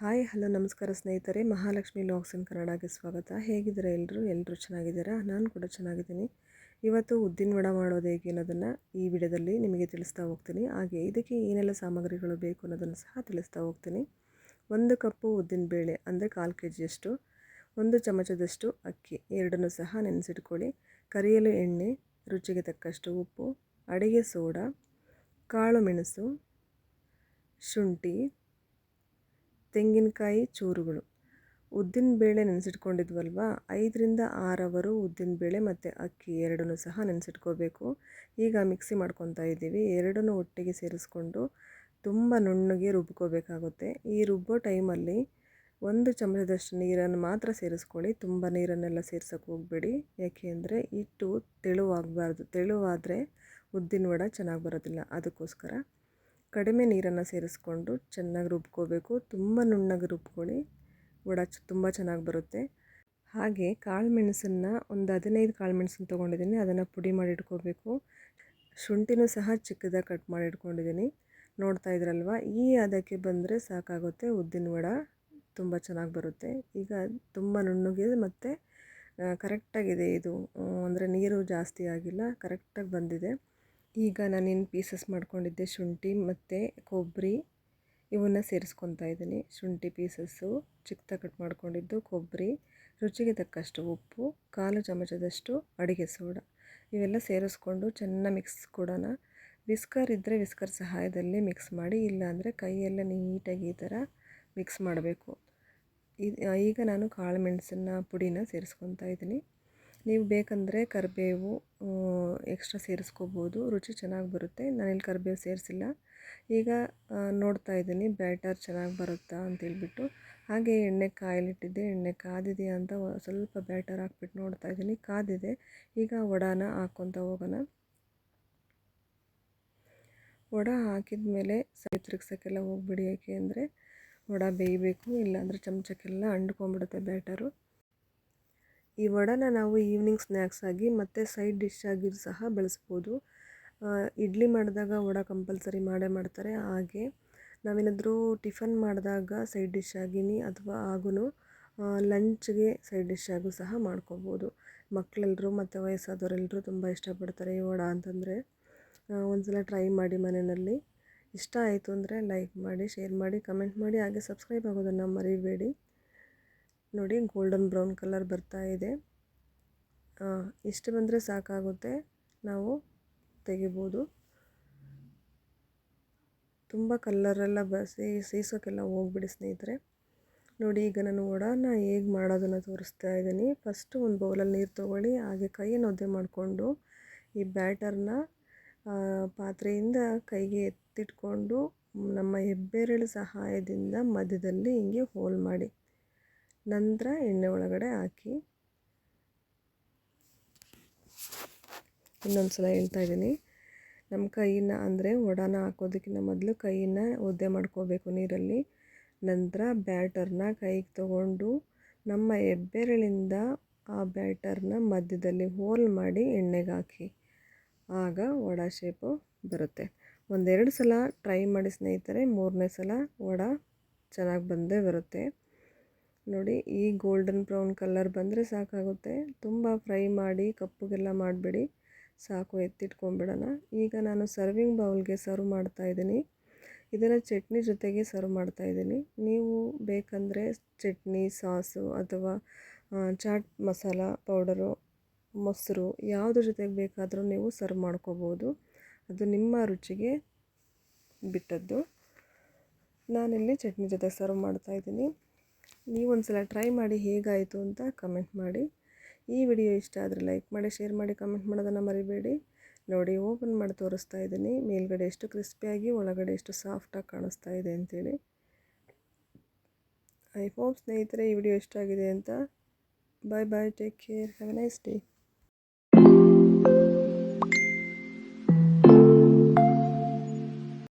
Hi, hello, ನಮಸ್ಕಾರ ಸ್ನೇಹಿತರೆ. Mahalakshmi logs ಇನ್ ಕನ್ನಡಗೆ ಸ್ವಾಗತ. ಹೇಗಿದ್ದೀರಾ ಎಲ್ಲರೂ ಎಲ್ಲರೂ ಚೆನ್ನಾಗಿದ್ದೀರಾ? ನಾನು ಕೂಡ ಚೆನ್ನಾಗಿದ್ದೀನಿ. ಇವತ್ತು ಉದ್ದಿನ ವಡ ಮಾಡೋದು ಹೇಗೆ ಅನ್ನೋದನ್ನು ಈ ವಿಡಿಯೋದಲ್ಲಿ ನಿಮಗೆ ತಿಳಿಸ್ತಾ ಹೋಗ್ತೀನಿ. ಹಾಗೆ ಇದಕ್ಕೆ ಏನೆಲ್ಲ ಸಾಮಗ್ರಿಗಳು ಬೇಕು ಅನ್ನೋದನ್ನು ಸಹ ತಿಳಿಸ್ತಾ ಹೋಗ್ತೀನಿ. ಒಂದು ಕಪ್ಪು ಉದ್ದಿನ ಬೇಳೆ, ಅಂದರೆ ಕಾಲು ಕೆ ಜಿಯಷ್ಟು ಒಂದು ಚಮಚದಷ್ಟು ಅಕ್ಕಿ, ಎರಡನ್ನೂ ಸಹ ನೆನೆಸಿಟ್ಕೊಳ್ಳಿ. ಕರಿಯಲು ಎಣ್ಣೆ, ರುಚಿಗೆ ತಕ್ಕಷ್ಟು ಉಪ್ಪು, ಅಡಿಗೆ ಸೋಡಾ, ಕಾಳು ಮೆಣಸು, ಶುಂಠಿ ತೆಂಗಿನಕಾಯಿ ಚೂರುಗಳು. ಉದ್ದಿನ ಬೇಳೆ ನೆನೆಸಿಟ್ಕೊಂಡಿದ್ವಲ್ವ? ಐದರಿಂದ ಆರವರು ಉದ್ದಿನ ಬೇಳೆ ಮತ್ತು ಅಕ್ಕಿ ಎರಡನ್ನೂ ಸಹ ನೆನೆಸಿಟ್ಕೋಬೇಕು. ಈಗ ಮಿಕ್ಸಿ ಮಾಡ್ಕೊತಾ ಇದ್ದೀವಿ. ಎರಡನ್ನೂ ಒಟ್ಟಿಗೆ ಸೇರಿಸ್ಕೊಂಡು ತುಂಬ ನುಣ್ಣಗೆ ರುಬ್ಕೋಬೇಕಾಗುತ್ತೆ. ಈ ರುಬ್ಬೋ ಟೈಮಲ್ಲಿ ಒಂದು ಚಮಚದಷ್ಟು ನೀರನ್ನು ಮಾತ್ರ ಸೇರಿಸ್ಕೊಳ್ಳಿ. ತುಂಬ ನೀರನ್ನೆಲ್ಲ ಸೇರ್ಸೋಕೆ ಹೋಗಬೇಡಿ. ಯಾಕೆ ಅಂದರೆ ಹಿಟ್ಟು ತೆಳುವಾಗಬಾರ್ದು. ತೆಳುವಾದರೆ ಉದ್ದಿನ ವಡ ಚೆನ್ನಾಗಿ ಬರೋದಿಲ್ಲ. ಅದಕ್ಕೋಸ್ಕರ ಕಡಿಮೆ ನೀರನ್ನು ಸೇರಿಸ್ಕೊಂಡು ಚೆನ್ನಾಗಿ ರುಬ್ಕೋಬೇಕು. ತುಂಬ ನುಣ್ಣಗೆ ರುಬ್ಕೊಳ್ಳಿ. ವಡ ತುಂಬ ಚೆನ್ನಾಗಿ ಬರುತ್ತೆ. ಹಾಗೆ ಕಾಳು ಮೆಣಸನ್ನು ಒಂದು ಹದಿನೈದು ಕಾಳು ಮೆಣಸನ್ನು ತೊಗೊಂಡಿದ್ದೀನಿ. ಅದನ್ನು ಪುಡಿ ಮಾಡಿ ಇಟ್ಕೋಬೇಕು. ಶುಂಠಿನೂ ಸಹ ಚಿಕ್ಕದಾಗಿ ಕಟ್ ಮಾಡಿ ಇಟ್ಕೊಂಡಿದ್ದೀನಿ. ನೋಡ್ತಾ ಇದ್ರಲ್ವ? ಈ ಅದಕ್ಕೆ ಬಂದರೆ ಸಾಕಾಗುತ್ತೆ ಉದ್ದಿನ ವಡ. ತುಂಬ ಚೆನ್ನಾಗಿ ಬರುತ್ತೆ. ಈಗ ತುಂಬ ನುಣ್ಣಗಿದೆ ಮತ್ತು ಕರೆಕ್ಟಾಗಿದೆ ಇದು. ಅಂದರೆ ನೀರು ಜಾಸ್ತಿ ಆಗಿಲ್ಲ. ಕರೆಕ್ಟಾಗಿ ಬಂದಿದೆ. ಈಗ ನಾನೇನು ಪೀಸಸ್ ಮಾಡ್ಕೊಂಡಿದ್ದೆ? ಶುಂಠಿ ಮತ್ತು ಕೊಬ್ಬರಿ ಇವನ್ನ ಸೇರಿಸ್ಕೊತಾ ಇದ್ದೀನಿ. ಶುಂಠಿ ಪೀಸಸ್ಸು ಚಿಕ್ಕದಾಗಿ ಕಟ್ ಮಾಡ್ಕೊಂಡಿದ್ದು ಕೊಬ್ಬರಿ ರುಚಿಗೆ ತಕ್ಕಷ್ಟು ಉಪ್ಪು, ಕಾಲು ಚಮಚದಷ್ಟು ಅಡುಗೆ ಸೋಡಾ. ಇವೆಲ್ಲ ಸೇರಿಸ್ಕೊಂಡು ಚೆನ್ನಾಗಿ ಮಿಕ್ಸ್ ಕೊಡೋಣ. ವಿಸ್ಕರ್ ಇದ್ದರೆ ವಿಸ್ಕರ್ ಸಹಾಯದಲ್ಲಿ ಮಿಕ್ಸ್ ಮಾಡಿ, ಇಲ್ಲಾಂದರೆ ಕೈಯೆಲ್ಲ ನೀಟಾಗಿ ಈ ಥರ ಮಿಕ್ಸ್ ಮಾಡಬೇಕು. ಈಗ ನಾನು ಕಾಳು ಮೆಣಸನ್ನ ಪುಡಿನ ಸೇರಿಸ್ಕೊತಾ ಇದ್ದೀನಿ. ನೀವು ಬೇಕಂದರೆ ಕರಿಬೇವು ಎಕ್ಸ್ಟ್ರಾ ಸೇರಿಸ್ಕೋಬೋದು. ರುಚಿ ಚೆನ್ನಾಗಿ ಬರುತ್ತೆ. ನಾನಿಲ್ಲಿ ಕರಿಬೇವು ಸೇರಿಸಿಲ್ಲ. ಈಗ ನೋಡ್ತಾ ಇದ್ದೀನಿ ಬ್ಯಾಟರ್ ಚೆನ್ನಾಗಿ ಬರುತ್ತಾ ಅಂತೇಳ್ಬಿಟ್ಟು ಹಾಗೆ ಎಣ್ಣೆ ಕಾಯಲಿಟ್ಟಿದ್ದೆ. ಎಣ್ಣೆ ಕಾದಿದೆಯಾ ಅಂತ ಸ್ವಲ್ಪ ಬ್ಯಾಟರ್ ಹಾಕ್ಬಿಟ್ಟು ನೋಡ್ತಾ ಇದ್ದೀನಿ. ಕಾದಿದೆ. ಈಗ ವಡಾನ ಹಾಕ್ಕೊತ ಹೋಗೋಣ. ವಡ ಹಾಕಿದ ಮೇಲೆ ಸೈ ತಿರುಗ್ಸೋಕ್ಕೆಲ್ಲ ಹೋಗ್ಬಿಡಿ ಯಾಕೆ ಅಂದರೆ ವಡ ಬೇಯಬೇಕು, ಇಲ್ಲಾಂದರೆ ಚಮಚಕ್ಕೆಲ್ಲ ಅಂಡ್ಕೊಂಬಿಡುತ್ತೆ ಬ್ಯಾಟರು. ಈ ವಡನ ನಾವು ಈವ್ನಿಂಗ್ ಸ್ನ್ಯಾಕ್ಸ್ ಆಗಿ ಮತ್ತು ಸೈಡ್ ಡಿಶ್ ಆಗಿ ಸಹ ಬಳಸ್ಬೋದು. ಇಡ್ಲಿ ಮಾಡಿದಾಗ ವಡ ಕಂಪಲ್ಸರಿ ಮಾಡೇ ಮಾಡ್ತಾರೆ. ಹಾಗೆ ನಾವೇನಾದರೂ ಟಿಫನ್ ಮಾಡಿದಾಗ ಸೈಡ್ ಡಿಶ್ ಆಗಿನಿ ಅಥವಾ ಆಗೂ ಲಂಚ್ಗೆ ಸೈಡ್ ಡಿಶ್ ಆಗು ಸಹ ಮಾಡ್ಕೋಬೋದು. ಮಕ್ಕಳೆಲ್ಲರೂ ಮತ್ತು ವಯಸ್ಸಾದವರೆಲ್ಲರೂ ತುಂಬ ಇಷ್ಟಪಡ್ತಾರೆ ಈ ವಡ ಅಂತಂದರೆ. ಒಂದು ಸಲ ಟ್ರೈ ಮಾಡಿ ಮನೆಯಲ್ಲಿ. ಇಷ್ಟ ಆಯಿತು ಅಂದರೆ ಲೈಕ್ ಮಾಡಿ ಶೇರ್ ಮಾಡಿ ಕಮೆಂಟ್ ಮಾಡಿ, ಹಾಗೆ ಸಬ್ಸ್ಕ್ರೈಬ್ ಆಗೋದನ್ನು ಮರಿಬೇಡಿ. ನೋಡಿ ಗೋಲ್ಡನ್ ಬ್ರೌನ್ ಕಲರ್ ಬರ್ತಾ ಇದೆ. ಇಷ್ಟು ಬಂದರೆ ಸಾಕಾಗುತ್ತೆ ನಾವು ತೆಗಿಬೋದು. ತುಂಬ ಕಲ್ಲರೆಲ್ಲ ಬಸಿ ಸೀಸೋಕ್ಕೆಲ್ಲ ಹೋಗ್ಬಿಡಿ ಸ್ನೇಹಿತರೆ. ನೋಡಿ ಈಗ ನಾನು ವಡಾನ ಹೇಗೆ ಮಾಡೋದನ್ನು ತೋರಿಸ್ತಾ ಇದ್ದೀನಿ. ಫಸ್ಟು ಒಂದು ಬೌಲಲ್ಲಿ ನೀರು ತೊಗೊಳ್ಳಿ, ಹಾಗೆ ಕೈಯನ್ನು ಒದ್ದೆ ಮಾಡಿಕೊಂಡು ಈ ಬ್ಯಾಟರ್ನ ಪಾತ್ರೆಯಿಂದ ಕೈಗೆ ಎತ್ತಿಟ್ಕೊಂಡು ನಮ್ಮ ಹೆಬ್ಬೆರಳು ಸಹಾಯದಿಂದ ಮಧ್ಯದಲ್ಲಿ ಹಿಂಗೆ ಹೋಲ್ ಮಾಡಿ. ನಂತರ ಎಣ್ಣೆ ಒಳಗಡೆ ಹಾಕಿ ಇನ್ನೊಂದು ಸಲ ಹೇಳ್ತಾ ಇದ್ದೀನಿ. ನಮ್ಮ ಕೈನ ಅಂದರೆ ವಡಾನ ಹಾಕೋದಕ್ಕಿಂತ ಮೊದಲು ಕೈಯನ್ನು ಒದ್ದೆ ಮಾಡ್ಕೋಬೇಕು ನೀರಲ್ಲಿ. ನಂತರ ಬ್ಯಾಟರ್ನ ಕೈಗೆ ತಗೊಂಡು ನಮ್ಮ ಹೆಬ್ಬೆರಳಿಂದ ಆ ಬ್ಯಾಟರ್ನ ಮಧ್ಯದಲ್ಲಿ ಹೋಲ್ ಮಾಡಿ ಎಣ್ಣೆಗೆ ಹಾಕಿ. ಆಗ ವಡ ಶೇಪು ಬರುತ್ತೆ. ಒಂದೆರಡು ಸಲ ಟ್ರೈ ಮಾಡಿ ಸ್ನೇಹಿತರೆ, ಮೂರನೇ ಸಲ ವಡ ಚೆನ್ನಾಗಿ ಬಂದೇ ಬರುತ್ತೆ. ನೋಡಿ ಈ ಗೋಲ್ಡನ್ ಬ್ರೌನ್ ಕಲರ್ ಬಂದರೆ ಸಾಕಾಗುತ್ತೆ. ತುಂಬ ಫ್ರೈ ಮಾಡಿ ಕಪ್ಪುಗೆಲ್ಲ ಮಾಡಬೇಡಿ. ಸಾಕು ಎತ್ತಿಟ್ಕೊಂಬಿಡೋಣ ಈಗ ನಾನು ಸರ್ವಿಂಗ್ ಬೌಲ್ಗೆ ಸರ್ವ್ ಮಾಡ್ತಾ ಇದ್ದೀನಿ. ಇದನ್ನು ಚಟ್ನಿ ಜೊತೆಗೆ ಸರ್ವ್ ಮಾಡ್ತಾ ಇದ್ದೀನಿ. ನೀವು ಬೇಕಂದರೆ ಚಟ್ನಿ, ಸಾಸು ಅಥವಾ ಚಾಟ್ ಮಸಾಲ ಪೌಡರು ಮೊಸರು ಯಾವುದ್ರ ಜೊತೆಗೆ ಬೇಕಾದರೂ ನೀವು ಸರ್ವ್ ಮಾಡ್ಕೋಬೋದು. ಅದು ನಿಮ್ಮ ರುಚಿಗೆ ಬಿಟ್ಟದ್ದು. ನಾನಿಲ್ಲಿ ಚಟ್ನಿ ಜೊತೆ ಸರ್ವ್ ಮಾಡ್ತಾಯಿದ್ದೀನಿ ನೀವು ಒಂದು ಸಲ ಟ್ರೈ ಮಾಡಿ ಹೇಗಾಯಿತು ಅಂತ ಕಮೆಂಟ್ ಮಾಡಿ. ಈ ವಿಡಿಯೋ ಇಷ್ಟ ಆದರೆ ಲೈಕ್ ಮಾಡಿ ಶೇರ್ ಮಾಡಿ ಕಮೆಂಟ್ ಮಾಡೋದನ್ನು ಮರಿಬೇಡಿ. ನೋಡಿ ಓಪನ್ ಮಾಡಿ ತೋರಿಸ್ತಾ ಇದ್ದೀನಿ. ಮೇಲ್ಗಡೆ ಎಷ್ಟು ಕ್ರಿಸ್ಪಿಯಾಗಿ ಒಳಗಡೆ ಎಷ್ಟು ಸಾಫ್ಟಾಗಿ ಕಾಣಿಸ್ತಾ ಇದೆ ಅಂತೇಳಿ. ಐ ಹೋಪ್ ಸ್ನೇಹಿತರೆ ಈ ವಿಡಿಯೋ ಇಷ್ಟ ಆಗಿದೆ ಅಂತ. Bye bye take care have a nice day